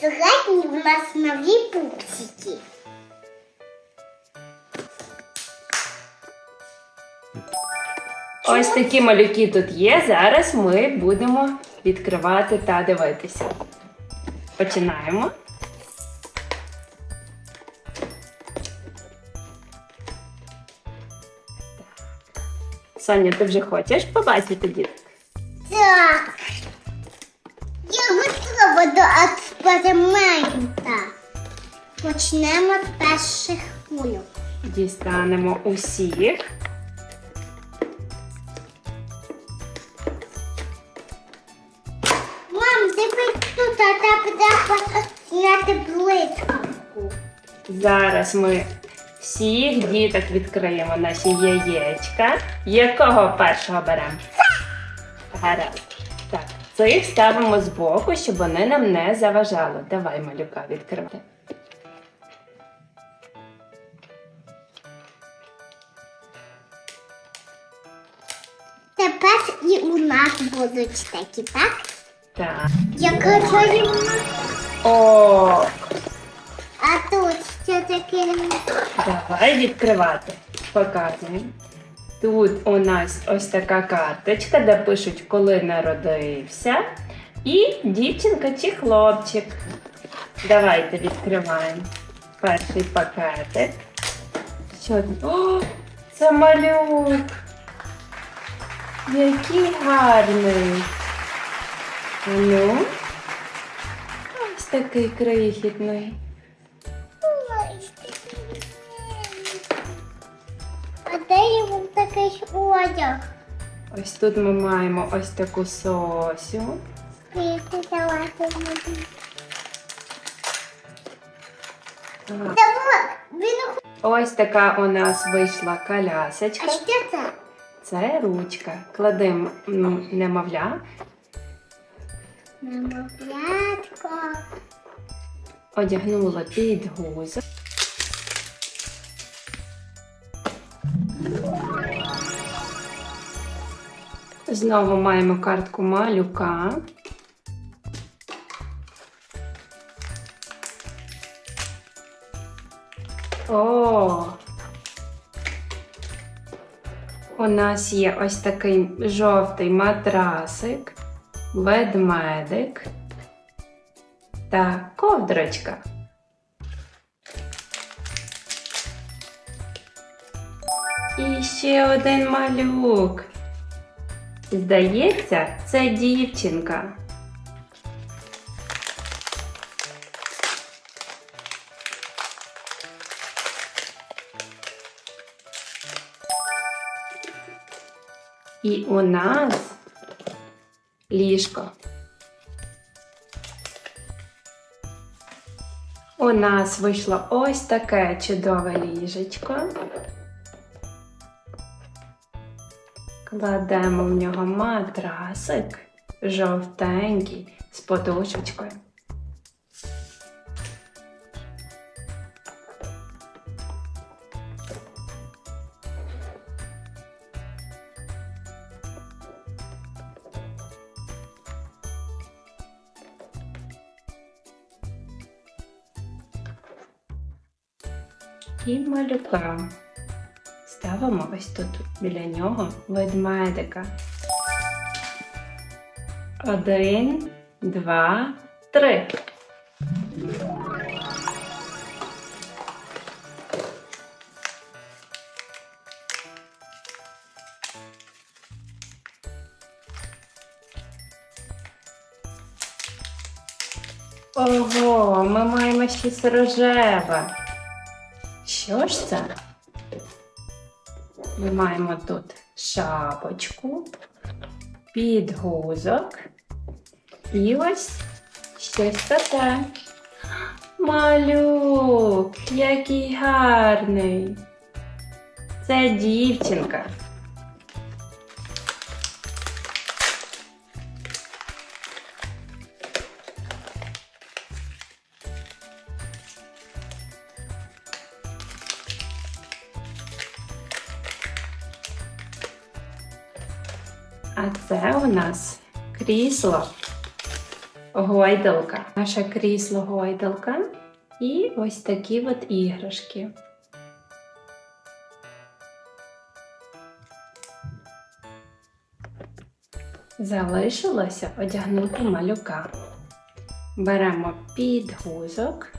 Сьогодні в нас нові пупсики. Ось такі малюки тут є. Зараз ми будемо відкривати та дивитися. Починаємо. Соня, ти вже хочеш побачити діток? Так. Я готова до експеримента. Почнемо з перших кульок. Дістанемо усіх. Мам, дивись тут, а там треба зняти блискавку. Зараз ми всіх діток відкриємо наші яєчка. Якого першого беремо? Гаразд. Так, цих ставимо збоку, щоб вони нам не заважали. Давай, малюка, відкривай. Тепер і у нас будуть такі, так? Так. Яка чарівна. О, А тут що таке? давай відкривати. Показуємо. Тут у нас ось така карточка, де пишуть, коли народився. І дівчинка чи хлопчик. Давайте відкриваємо перший пакетик. Що? О, це малюк. Який гарний. Ну, ось такий крихітний. Одяг? Ось тут ми маємо ось таку сосю. Так. Ось така у нас вийшла А колясочка. що це? Це ручка. Кладемо немовля, Немовлятко. одягнула під гузок. Знову маємо картку малюка. О! У нас є ось такий жовтий матрасик, ведмедик та ковдрочка. І ще один малюк. Здається, це дівчинка. І у нас ліжко. У нас вийшло ось таке чудове ліжечко. Кладемо в нього матрасик жовтенький з подушечкою. І малюка. Ставимо ось тут біля нього ведмедика. Один, два, три. Ого, ми маємо щось рожеве. Що ж це? Ми маємо тут шапочку, підгузок і ось щось таке. Малюк, який гарний. Це дівчинка. А це у нас крісло. гойдалка. Наше крісло гойдалка. І ось такі от іграшки. Залишилося одягнути малюка. Беремо підгузок.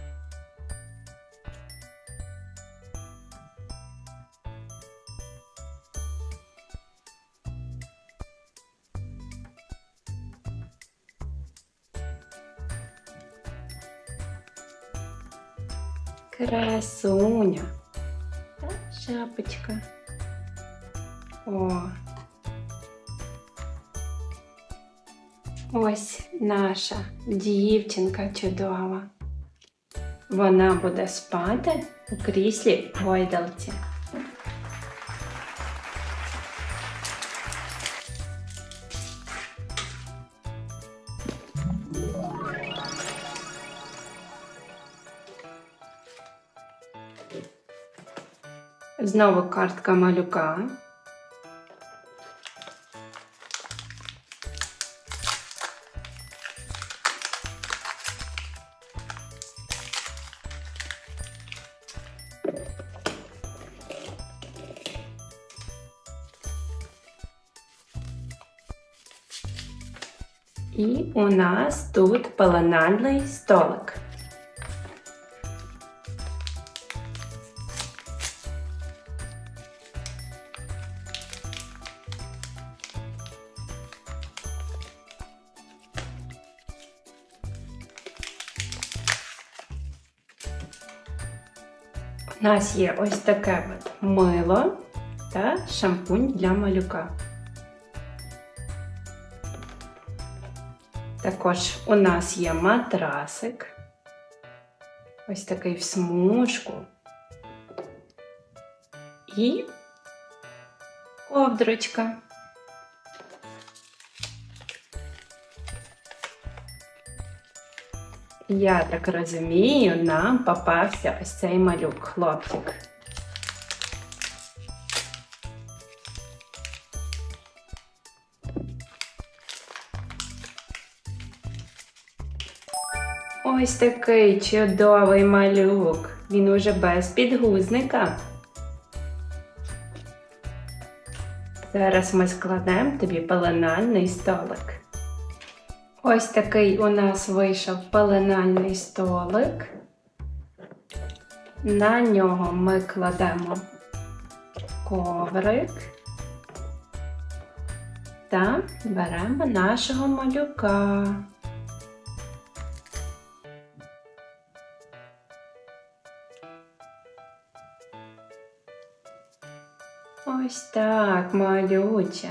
Красуня. Та шапочка. О. Ось наша дівчинка чудова. Вона буде спати у кріслі гойдалці. Знову картка малюка. І у нас тут пеленальний столик. Нас є ось таке от мило та шампунь для малюка. Також у нас є матрасик. Ось такий в смужку. І ковдрочка. Я так розумію, нам попався ось цей малюк, хлопчик. Ось такий чудовий малюк. Він уже без підгузника. Зараз ми складемо тобі пеленальний столик. Ось такий у нас вийшов пеленальний столик. На нього ми кладемо коврик та беремо нашого малюка. Ось так, малюче.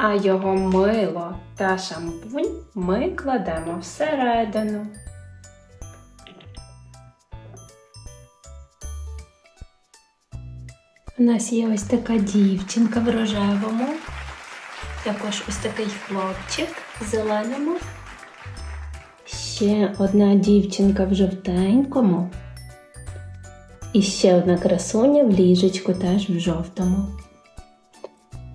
А його мило та шампунь ми кладемо всередину. У нас є ось така дівчинка в рожевому, також ось такий хлопчик в зеленому. Ще одна дівчинка в жовтенькому. І ще одна красуня в ліжечку теж в жовтому.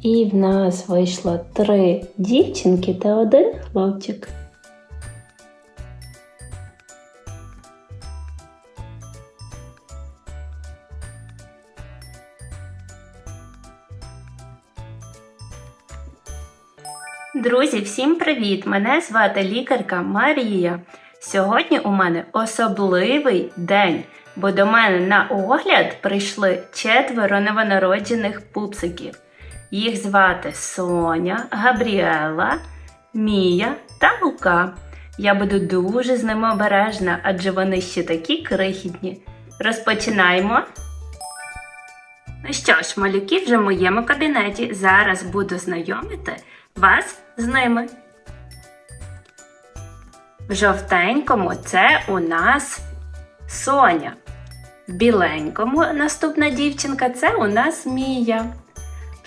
І в нас вийшло три дівчинки та один хлопчик. Друзі, всім привіт! Мене звати лікарка Марія. Сьогодні у мене особливий день, бо до мене на огляд прийшли четверо новонароджених пупсиків. Їх звати Соня, Габріела, Мія та Лука. Я буду дуже з ними обережна, адже вони ще такі крихітні. Розпочинаємо. Ну що ж, малюки вже в моєму кабінеті. Зараз буду знайомити вас з ними. В жовтенькому це у нас Соня. В біленькому наступна дівчинка це у нас Мія.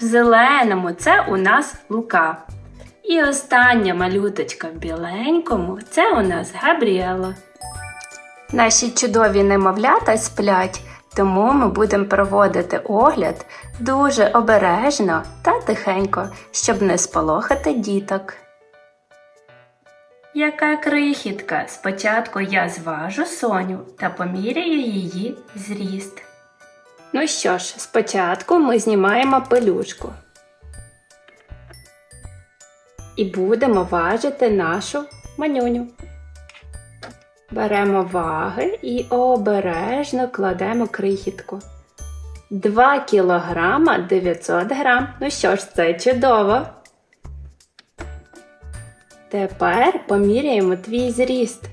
В зеленому це у нас Лука. І остання малюточка в біленькому це у нас Габріела. Наші чудові немовлята сплять Тому ми будемо проводити огляд дуже обережно та тихенько, щоб не сполохати діток. Яка крихітка? Спочатку я зважу Соню та поміряю її зріст. Ну що ж, спочатку ми знімаємо пелюшку. І будемо важити нашу манюню. Беремо ваги і обережно кладемо крихітку. 2 кілограма 900 грам. Ну що ж, це чудово. Тепер поміряємо твій зріст.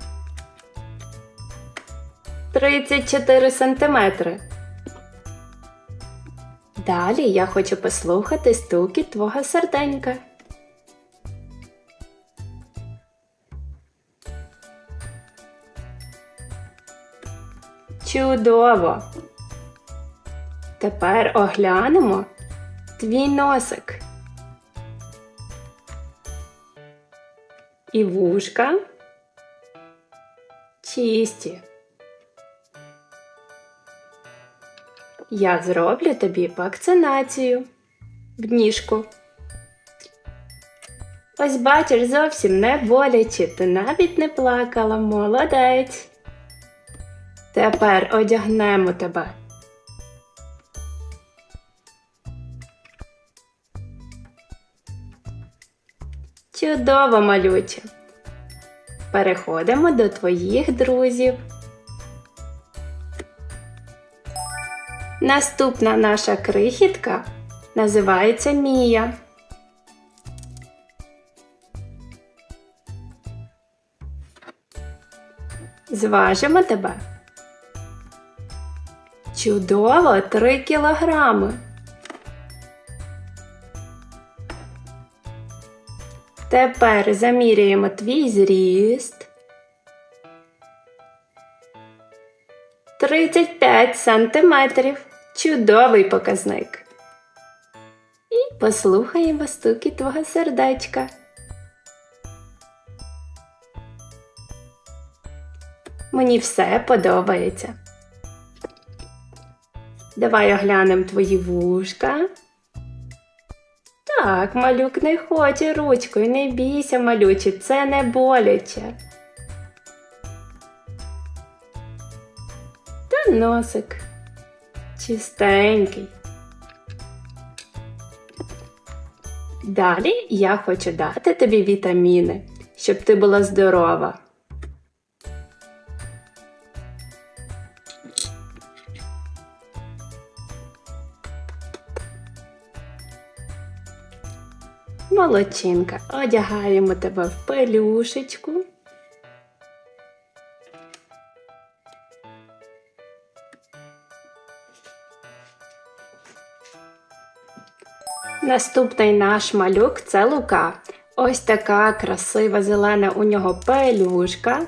34 сантиметри. Далі я хочу послухати стуки твого серденька. Чудово! Тепер оглянемо твій носик. І вушка чисті. Я зроблю тобі вакцинацію в ніжку. Ось бачиш, зовсім не боляче, ти навіть не плакала, молодець. Тепер одягнемо тебе. Чудово, малюче. Переходимо до твоїх друзів. Наступна наша крихітка називається Мія. Зважимо тебе. Чудово, 3 кілограми. Тепер заміряємо твій зріст. 35 сантиметрів. Чудовий показник. І послухаємо стуки твого сердечка. Мені все подобається. Давай оглянемо твої вушка. Так, малюк не хоче ручкою, не бійся, малючі, це не боляче. Та носик чистенький. Далі я хочу дати тобі вітаміни, щоб ти була здорова. Молодчинка, одягаємо тебе в пелюшечку. Наступний наш малюк це Лука. Ось така красива зелена у нього пелюшка.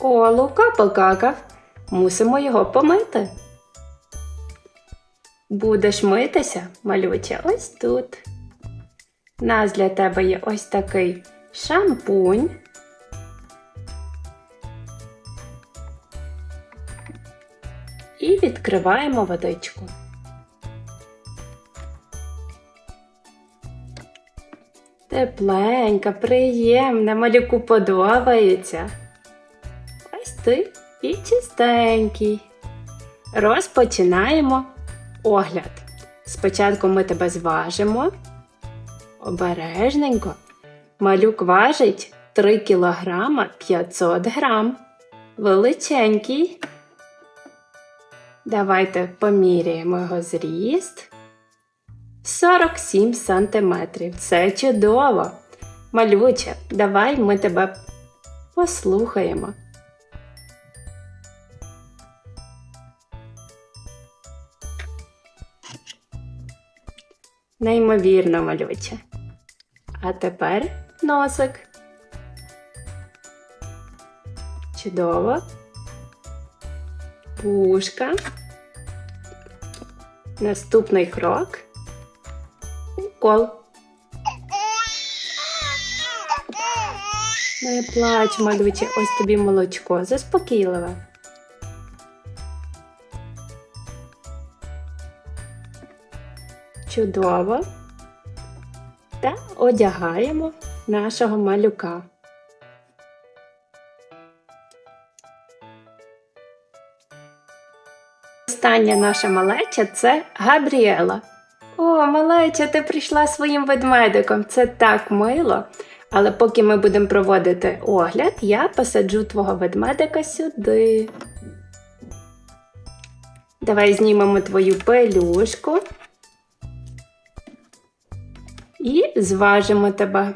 О, Лука покакав. Мусимо його помити. Будеш митися, малюче, ось тут. У нас для тебе є ось такий шампунь. І відкриваємо водичку. Тепленька, приємна, малюку подобається. Ось ти і чистенький. Розпочинаємо огляд. Спочатку ми тебе зважимо. Обережненько. Малюк важить 3 кілограма 500 грам. Величенький. Давайте поміряємо його зріст. 47 сантиметрів. Це чудово. Малюче, давай ми тебе послухаємо. Неймовірно малюче. А тепер носик. Чудово. Пушка. Наступний крок кол. Не плач, Мадучі, ось тобі молочко. Заспокійливе. Чудово. Та одягаємо нашого малюка. Остання наша малеча це Габріела. Малеча, ти прийшла своїм ведмедиком. Це так мило. Але поки ми будемо проводити огляд, я посаджу твого ведмедика сюди. Давай знімемо твою пелюшку і зважимо тебе.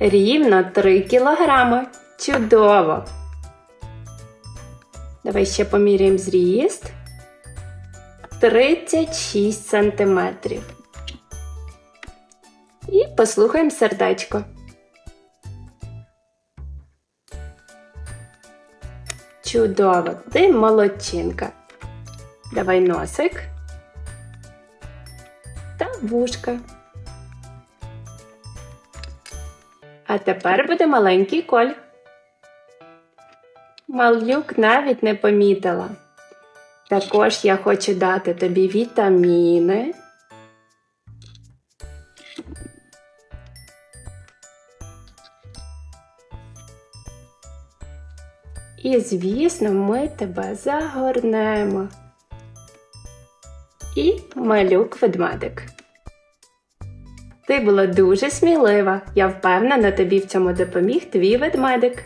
Рівно 3 кілограми. Чудово! Давай ще поміряємо зріст. 36 сантиметрів. І послухаємо сердечко. Чудово, ти молодчинка. Давай носик та вушка. А тепер буде маленький коль. Малюк навіть не помітила. Також я хочу дати тобі вітаміни. І, звісно, ми тебе загорнемо. І малюк ведмедик. Ти була дуже смілива. Я впевнена, тобі в цьому допоміг твій ведмедик.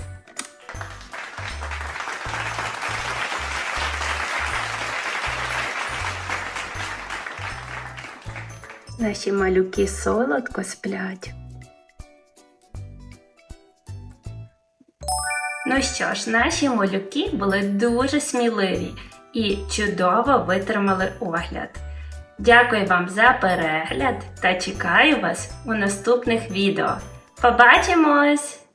Наші малюки солодко сплять. Ну що ж, наші малюки були дуже сміливі і чудово витримали огляд. Дякую вам за перегляд та чекаю вас у наступних відео. Побачимось!